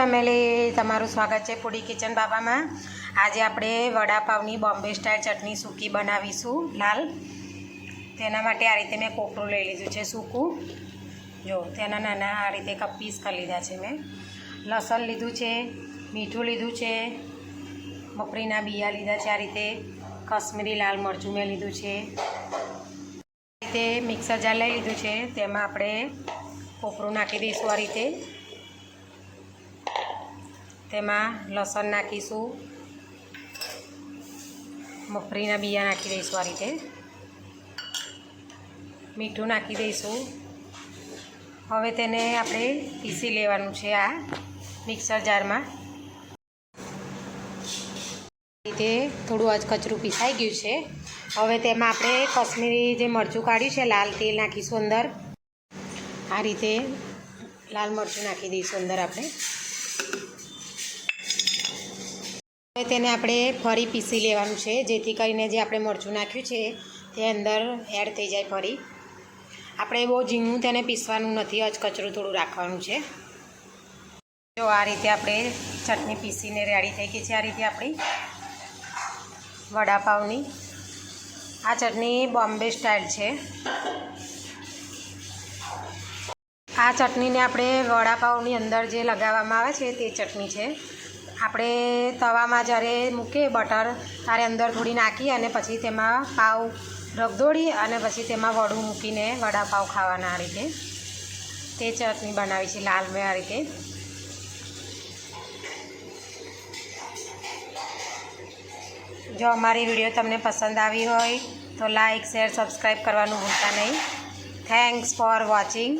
Family, તમારું સ્વાગત છે પૂડી કિચન બાબામાં. આજે આપણે વડાપાવની બોમ્બે સ્ટાઇલ ચટણી સૂકી બનાવીશું, લાલ. તેના માટે આ રીતે મેં કોપરું લઈ લીધું છે સૂકું. જો, તેના નાના આ રીતે કપ પીસ કરી લીધા છે મેં. લસણ લીધું છે, મીઠું લીધું છે મગફળીના બિયા લીધા છે આ રીતે. કશ્મીરી લાલ મરચું મેં લીધું છે. આ રીતે મિક્સર જાર લઈ લીધું છે, તેમાં આપણે કોપરું નાખી દઈશું આ રીતે. તેમાં લસણ નાખીશું. મગફળીના બિયા નાખી દઈશું આ રીતે. મીઠું નાખી દઈશું. હવે તેને આપણે પીસી લેવાનું છે આ મિક્સર જારમાં. રીતે થોડું અજ કચરું પીસાઈ ગયું છે. હવે તેમાં આપણે કશ્મીરી જે મરચું કાઢ્યું છે, લાલ તેલ નાખીશું અંદર. આ રીતે લાલ મરચું નાખી દઈશું અંદર આપણે હવે તેને આપણે ફરી પીસી લેવાનું છે. જેથી કરીને જે આપણે મરચું નાખ્યું છે, તે અંદર એડ થઈ જાય ફરી. આપણે બહુ ઝીણું તેને પીસવાનું નથી અચકચરું થોડું રાખવાનું છે. જો આ રીતે આપણે ચટણી પીસીને રેડી થઈ ગઈ છે. આ રીતે આપણી વડાપાવની. આ ચટણી બોમ્બે સ્ટાઇલ છે. આ ચટણીને આપણે વડાપાવની અંદર જે લગાવવામાં આવે છે, તે ચટણી છે. આપણે તવામાં જ્યારે મૂકીએ બટર, ત્યારે અંદર થોડી નાખી અને પછી તેમાં પાવ રગદોળી અને પછી તેમાં વડું મૂકીને વડાપાવ ખાવાના આ રીતે. તે ચટણી બનાવી છે લાલ મેં આ રીતે. જો અમારી વીડિયો તમને પસંદ આવી હોય તો લાઇક શેર, સબસ્ક્રાઈબ કરવાનું ભૂલતા નહીં. Thanks for watching